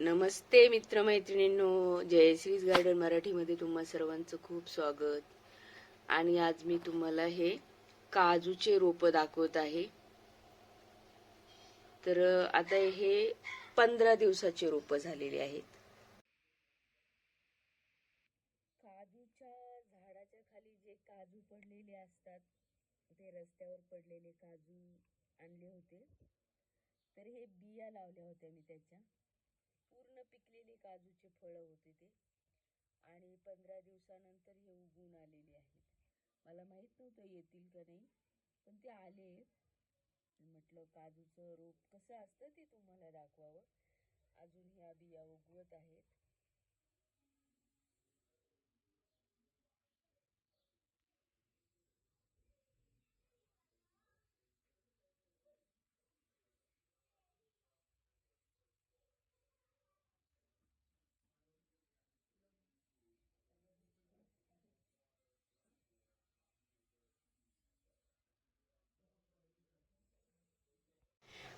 नमस्ते मित्रमैत्रिणींनो जयश्रीज garden मराठीमध्ये तुम्हा सर्वांचं खूप स्वागत. आणि आज मी तुम्हाला हे काजूचे रोप दाखवत आहे. तर आता हे पंधरा दिवसाचे रोप झालेले आहेत. काजूच्या झाडाच्या खाली जे काजू पडलेले असतात ते रस्त्यावर पडलेले काजू आणले होते. तर हे बिया लावल्या होत्या मी त्याच्या. पूर्ण पिकलेली काजूचे फळं होते ते. आणि पंधरा दिवसानंतर हे उगवून आलेले आहेत. मला माहीत नव्हतं येतील का नाही पण ते आले म्हटलं काजूचं रोप कसं असतं ते तुम्हाला दाखवावं. अजून ह्या बिया उगवत आहेत.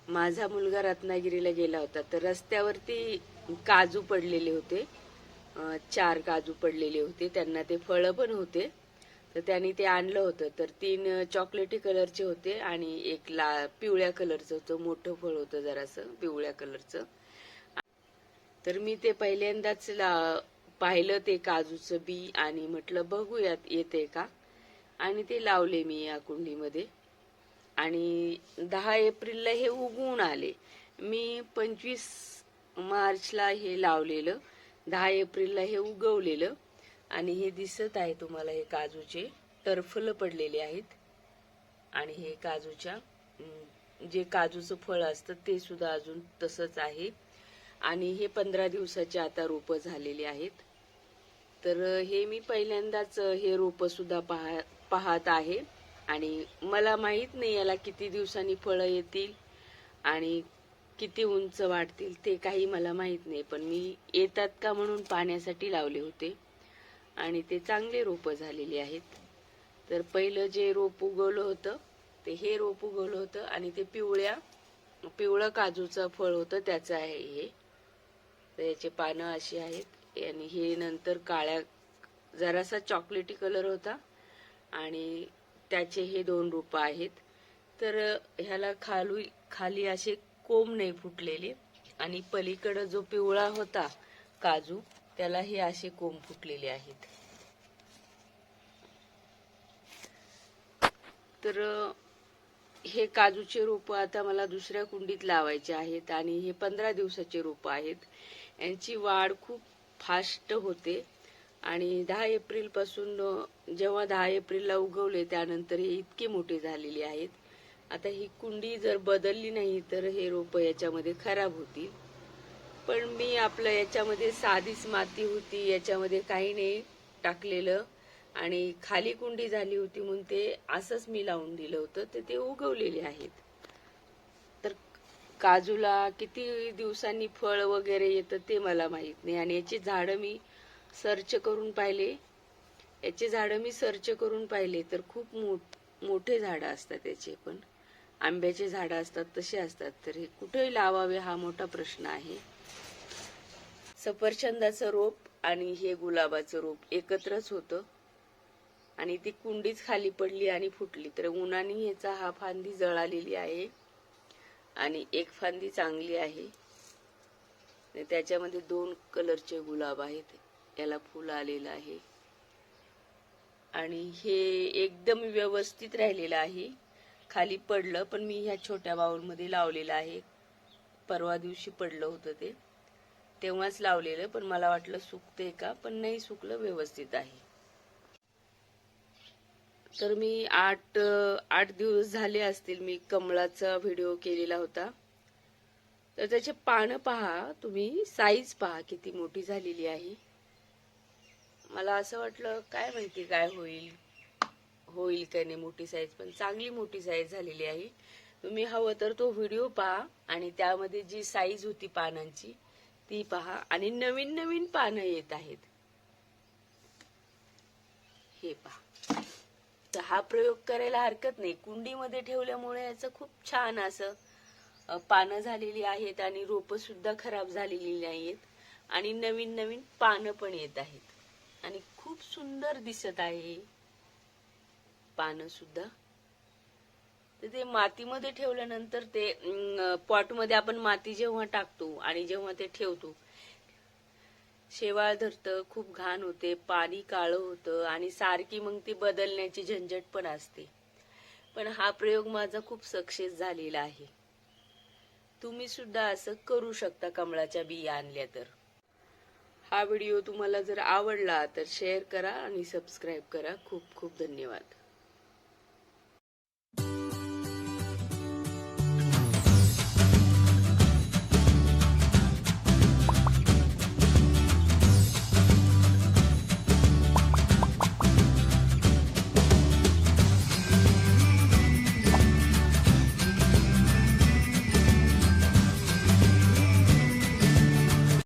माझा मुलगा रत्नागिरीला गेला होता तर रस्त्यावरती काजू पडलेले होते. चार काजू पडलेले होते. त्यांना ते फळं पण होते. तर त्यांनी ते आणलं होतं. तर तीन चॉकलेटी कलरचे होते आणि एक ला पिवळ्या कलरचं होतं. मोठं फळ होतं जरासं पिवळ्या कलरचं. तर मी ते पहिल्यांदाच ला- पाहिलं ते काजूचं बी आणि म्हटलं बघूयात येते का? आणि ते लावले मी या कुंडीमध्ये. आणि दहा एप्रिलला हे उगवून आले. मी पंचवीस मार्चला हे लावलेलं दहा एप्रिलला हे उगवलेलं आणि हे दिसत आहे तुम्हाला हे काजूचे. टरफल पडलेले आहेत आणि हे काजूच्या जे काजूचं फळ असतं ते सुद्धा अजून तसंच आहे. आणि हे पंधरा दिवसाचे आता रोपं झालेले आहेत. तर हे मी पहिल्यांदाच हे रोपं सुद्धा पाहा पाहत आहे. आणि मला माहीत नाही याला किती दिवसांनी फळं येतील आणि किती उंच वाढतील ते काही मला माहीत नाही पण मी येतात का म्हणून पाण्यासाठी लावले होते आणि ते चांगले रोपं झालेले आहेत. तर पहिलं जे रोप उगवलं होतं ते हे रोप उगवलं होतं आणि ते पिवळ्या पिवळं काजूचं फळ होतं त्याचं आहे हे. तर याचे पानं अशी आहेत आणि हे नंतर काळ्या जरासा चॉकलेटी कलर होता आणि त्याचे हे दोन रूप आहेत. तर ह्याला खालू खाली असे कोंब नाही फुटलेले. आणि पलीकडं जो पिवळा होता काजू त्याला हे असे कोंब फुटलेले आहेत. तर हे काजूचे रोप आता मला दुसऱ्या कुंडीत लावायचे आहेत आणि हे पंधरा दिवसाचे रोप आहेत. यांची वाढ खूप फास्ट होते. आणि दहा एप्रिलपासून जेव्हा दहा एप्रिलला उगवले त्यानंतर हे इतके मोठे झालेले आहेत. आता ही कुंडी जर बदलली नाही तर हे रोपं याच्यामध्ये खराब होतील. पण मी आपलं याच्यामध्ये साधीच माती होती याच्यामध्ये काही नाही टाकलेलं. आणि खाली कुंडी झाली होती म्हणून ते असंच मी लावून दिलं होतं तर ते उगवलेले आहेत. तर काजूला किती दिवसांनी फळ वगैरे येतं ते मला माहीत नाही. आणि याची झाडं मी सर्च करून पाहिले. याचे झाडं मी सर्च करून पाहिले तर खूप मोठ मोठे झाडं असतात याचे पण. आंब्याचे झाडं असतात तसे असतात. तर हे कुठेही लावावे हा मोठा प्रश्न आहे. सफरचंदाचं रोप आणि हे गुलाबाचं रोप एकत्रच होतं. आणि ती कुंडीच खाली पडली आणि फुटली. तर उन्हाने याचा हा फांदी जळालेली आहे. आणि एक फांदी चांगली आहे. त्याच्यामध्ये दोन कलरचे गुलाब आहेत. याला फुल आलेलं आहे. आणि हे एकदम व्यवस्थित राहिलेलं आहे. खाली पडलं पण मी ह्या छोट्या बाऊलमध्ये लावलेलं आहे. परवा दिवशी पडलं होतं ते. तेव्हाच लावलेलं पण मला वाटलं सुकते का? पण नाही सुकलं व्यवस्थित आहे. तर मी आठ आठ दिवस झाले असतील मी कमळाचा व्हिडिओ केलेला होता. तर त्याचे पानं पहा तुम्ही. साईज पहा किती मोठी झालेली आहे. मला असं वाटलं काय माहिती काय होईल? होईल काय नाही मोठी साईज पण चांगली मोठी साईज झालेली आहे. तुम्ही हवं तर तो व्हिडिओ पहा आणि त्यामध्ये जी साईज होती पानांची ती पहा. आणि नवीन नवीन पानं येत आहेत. हे पहा. तर हा प्रयोग करायला हरकत नाही. कुंडीमध्ये ठेवल्यामुळे याचं खूप छान असं पानं झालेली आहेत आणि रोपं सुद्धा खराब झालेली नाहीयेत. आणि नवीन नवीन पानं पण येत आहेत. आणि खूप सुंदर दिसत आहे पानं सुद्धा. तर ते मातीमध्ये ठेवल्यानंतर ते पॉटमध्ये आपण माती जेव्हा टाकतो आणि जेव्हा ते ठेवतो शेवाळ धरतं खूप घाण होते पाणी काळं होतं आणि सारखी मग ती बदलण्याची झंझट पण असते. पण हा प्रयोग माझा खूप सक्सेस झालेला आहे. तुम्ही सुद्धा असं करू शकता कमळाच्या बिया आणल्या तर. हा व्हिडिओ तुम्हाला जर आवडला तर शेअर करा आणि सबस्क्राईब करा. खूप खूप धन्यवाद.